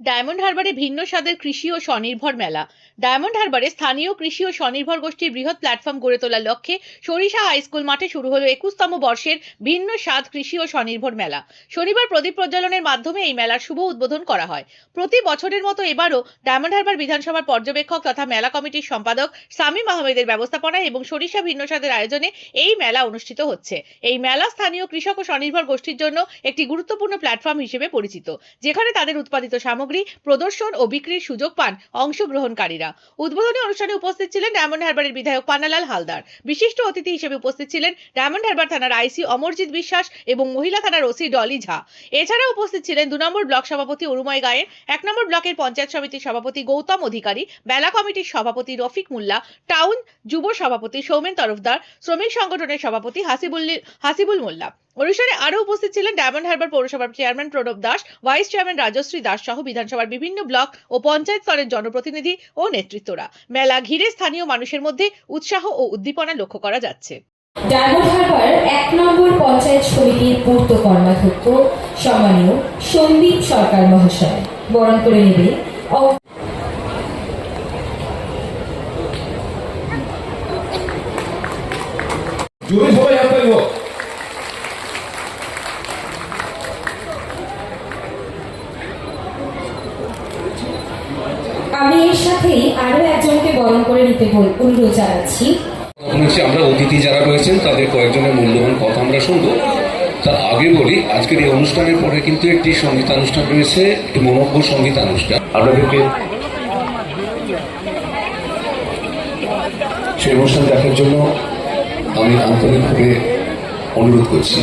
Diamond হারবারে ভিন্ন স্বাদের কৃষি ও স্বনির্ভর মেলা। ডায়মন্ড হারবারে স্থানীয় কৃষি ও স্বনির্ভর গোষ্ঠীর বৃহৎ প্ল্যাটফর্ম গড়ে তোলার লক্ষ্যে সরিষা হাই স্কুল মাঠে শুরু হলো একুশতম বর্ষের ভিন্ন স্বাদ কৃষি ও স্বনির্ভর মেলা। শনিবার প্রদীপ প্রজ্বলনের মাধ্যমে এই মেলার শুভ উদ্বোধন করা হয়। প্রতি বছরের মতো এবারও ডায়মন্ড হারবার বিধানসভার পর্যবেক্ষক তথা মেলা কমিটির সম্পাদক সামিম আহমেদের ব্যবস্থাপনায় এবং সরিষা ভিন্ন স্বাদের আয়োজনে এই মেলা অনুষ্ঠিত হচ্ছে। এই মেলা স্থানীয় কৃষক ও স্বনির্ভর গোষ্ঠীর জন্য একটি গুরুত্বপূর্ণ প্ল্যাটফর্ম হিসেবে পরিচিত, যেখানে তাদের উৎপাদিত সামগ্রী প্রদর্শন ও বিক্রির সুযোগ পান অংশগ্রহণকারীরা। উদ্বোধনী অনুষ্ঠানে উপস্থিত ছিলেন ডায়মন্ড হারবারের বিধায়ক পানালাল হালদার। বিশিষ্ট অতিথি হিসেবে উপস্থিত ছিলেন ডায়মন্ড হারবার থানার আইসি অমরজিৎ বিশ্বাস এবং মহিলা থানার ওসি ডলি ঝা। এছাড়া উপস্থিত ছিলেন দু নম্বর ব্লক সভাপতি অরুময় গায়েন, এক নম্বর ব্লকের পঞ্চায়েত সমিতির সভাপতি গৌতম অধিকারী, বেলা কমিটির সভাপতি রফিক মোল্লা, টাউন যুব সভাপতি সৌমেন তরফদার, শ্রমিক সংগঠনের সভাপতি হাসিবুল হাসিবুল মোল্লা। অনুষ্ঠানে আরও উপস্থিত ছিলেন ডায়মন্ড হারবার পৌরসভার chairman Pranab Das vice chairman Rajashree Das সহ বিধানসভার বিভিন্ন ব্লক ও পঞ্চায়েত স্তরের জনপ্রতিনিধি ও নেতৃত্বরা। মেলা ঘিরে স্থানীয় মানুষের মধ্যে উৎসাহ ও উদ্দীপনা লক্ষ্য করা যাচ্ছে। ডায়মন্ড হারবার এক নম্বর পঞ্চায়েত সমিতির পূর্ত কর্মাধ্যক্ষ সম্মানীয় সন্দীপ সরকার মহাশয়। বরণ করে নেবে জোরে সবাই আমি এর সাথে আরও একজনকে বরণ করে নিতে অনুরোধ জানাচ্ছি। হচ্ছে আমরা অতিথি যারা রয়েছেন, তাদের কয়েকজনের মূল্যবান কথা আমরা শুনব। তার আগে বলি, আজকের এই অনুষ্ঠানের পরে কিন্তু একটি সঙ্গীতানুষ্ঠান রয়েছে, একটি মনজ্ঞ সঙ্গীতানুষ্ঠান। আপনাদেরকে সেই অনুষ্ঠান দেখার জন্য আমি আন্তরিকভাবে অনুরোধ করছি।